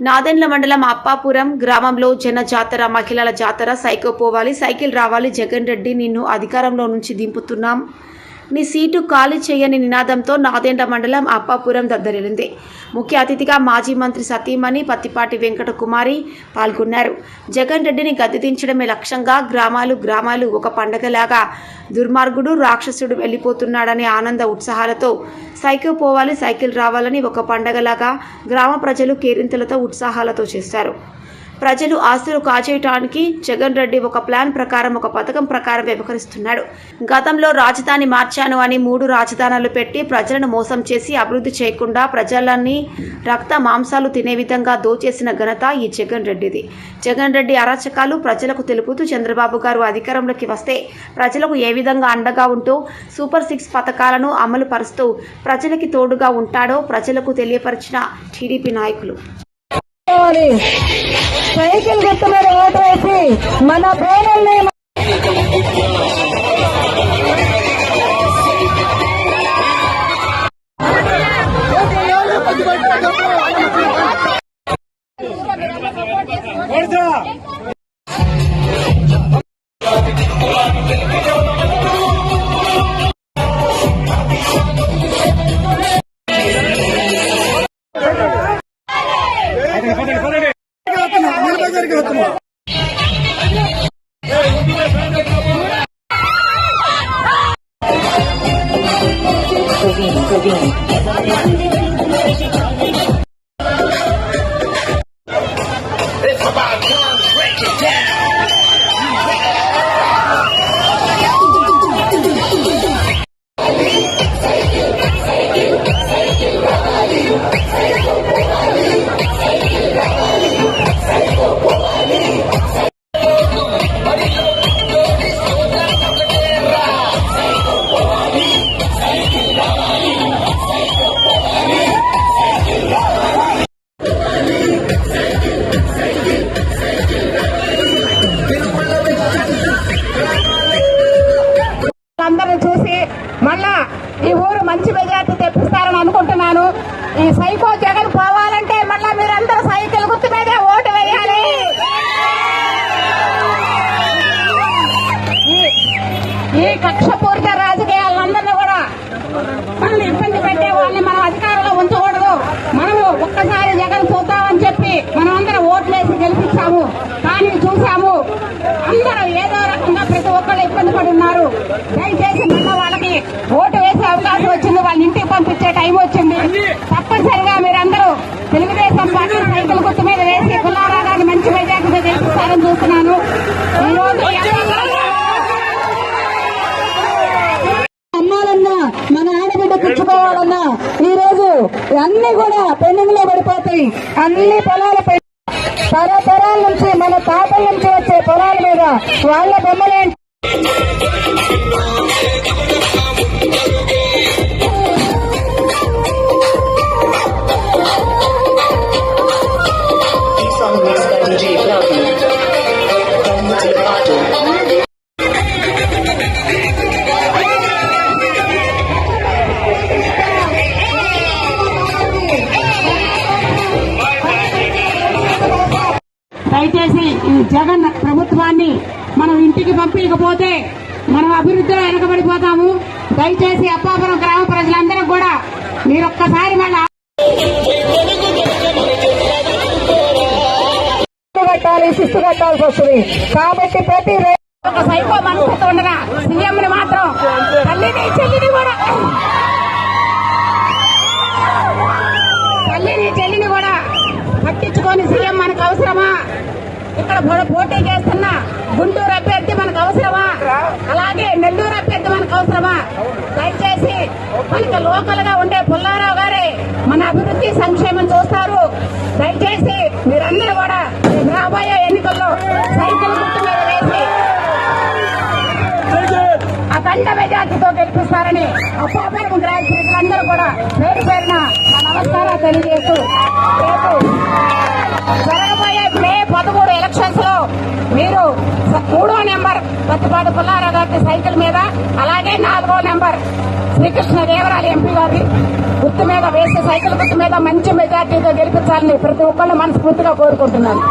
నాదెండ్ల మండలం అప్పాపురం గ్రామంలో జన జాతర మహిళల జాతర సైకో పోవాలి సైకిల్ రావాలి. జగన్ రెడ్డి నిన్ను అధికారంలో నుంచి దింపుతున్నాం. నీ సీటు ఖాళీ చేయని నినాదంతో నాదెండ్ల మండలం అప్పాపురం దద్దరిల్లింది. ముఖ్య అతిథిగా మాజీ మంత్రి సతీమణి పత్తిపాటి వెంకట కుమారి పాల్గొన్నారు. జగన్ రెడ్డిని గద్దెదించడమే లక్ష్యంగా గ్రామాలు గ్రామాలు ఒక పండగలాగా దుర్మార్గుడు రాక్షసుడు వెళ్ళిపోతున్నాడనే ఆనంద ఉత్సాహాలతో సైకిల్ పోవాలి సైకిల్ రావాలని ఒక పండగలాగా గ్రామ ప్రజలు కేరింతలతో ఉత్సాహాలతో చేశారు. ప్రజలు ఆస్తులు కాజేయటానికి జగన్ రెడ్డి ఒక ప్లాన్ ప్రకారం ఒక పథకం ప్రకారం వ్యవహరిస్తున్నాడు. గతంలో రాజధాని మార్చాను అని మూడు రాజధానులు పెట్టి ప్రజలను మోసం చేసి అభివృద్ధి చేయకుండా ప్రజలన్నీ రక్త మాంసాలు తినే విధంగా దోచేసిన ఘనత ఈ జగన్ రెడ్డిది. జగన్ రెడ్డి అరాచకాలు ప్రజలకు తెలుపుతూ చంద్రబాబు గారు అధికారంలోకి వస్తే ప్రజలకు ఏ విధంగా అండగా ఉంటూ సూపర్ సిక్స్ పథకాలను అమలు పరుస్తూ ప్రజలకి తోడుగా ఉంటాడో ప్రజలకు తెలియపరిచిన టీడీపీ నాయకులు. చేసుకోవాలి. సైకిల్ గుర్తు మీద ఓటు వేసి మన ప్రేమల్ని అందరిని ప్రతి ఒక్కరు ఇబ్బంది పడి ఉన్నారు దయచేసి మొన్న వాళ్ళకి ఓటు వేసే అవకాశం వచ్చింది వాళ్ళ ఇంటికి పంపించే టైం వచ్చింది. తప్పనిసరిగా మీరందరూ తెలుగుదేశం పార్టీ సైకిల్ గుర్తు మీద వేసి పుల్లారా గారిని మంచి మెజార్టీగా గెలిపిస్తారని చూస్తున్నాను. ఈ రోజు అమ్మాలన్నా మన ఆడబిడ్డ పుచ్చుకోవాలన్నా ఈ రోజు అన్ని కూడా పెన్నులో పడిపోతాయి. అన్ని పొలాలపై తరతరాల నుంచి మన తాతల నుంచి వచ్చే పొలాలు వాళ్ళ బొమ్మలేంటి? దయచేసి ఈ జగన్ ప్రభుత్వాన్ని మనం ఇంటికి పంపించకపోతే మనం అభివృద్ధిలో వెనకబడిపోతాము. దయచేసి అప్పాపురం గ్రామ ప్రజలందరూ కూడా మీరు ఒక్కసారి మళ్ళీ కట్టాలి శిస్తు కట్టాల్సి వస్తుంది. కాబట్టి ప్రతి ఒక సైకో మనసుతో ఉండగా ఇక్కడ పోటీ చేస్తున్న గుంటూరు అభ్యర్థి మనకు అవసరమా? అలాగే నెల్లూరు అభ్యర్థి మనకు అవసరమా? దయచేసి మనకి లోకల్గా ఉండే పుల్లారావు గారే మన అభివృద్ధి సంక్షేమం చూస్తారు. దయచేసి మీరందరూ కూడా రాబోయే ఎన్నికల్లో సైకిల్ గుర్తు మీద వేసి అఖండ మెజార్టీతో గెలిపిస్తారని అప్పాపురం గ్రామ ప్రజలందరూ కూడా పేరు పేరున నమస్కారాలు తెలియజేస్తూ పత్తిపాటి పుల్లారావు గారి సైకిల్ మీద అలాగే నాలుగో నెంబర్ శ్రీకృష్ణ దేవరాయలు ఎంపీ గారి గుర్తు మీద వేసే సైకిల్ గుర్తు మీద మంచి మెజార్టీతో గెలిపించాలని ప్రతి ఒక్కళ్ళు మనస్ఫూర్తిగా కోరుకుంటున్నాను.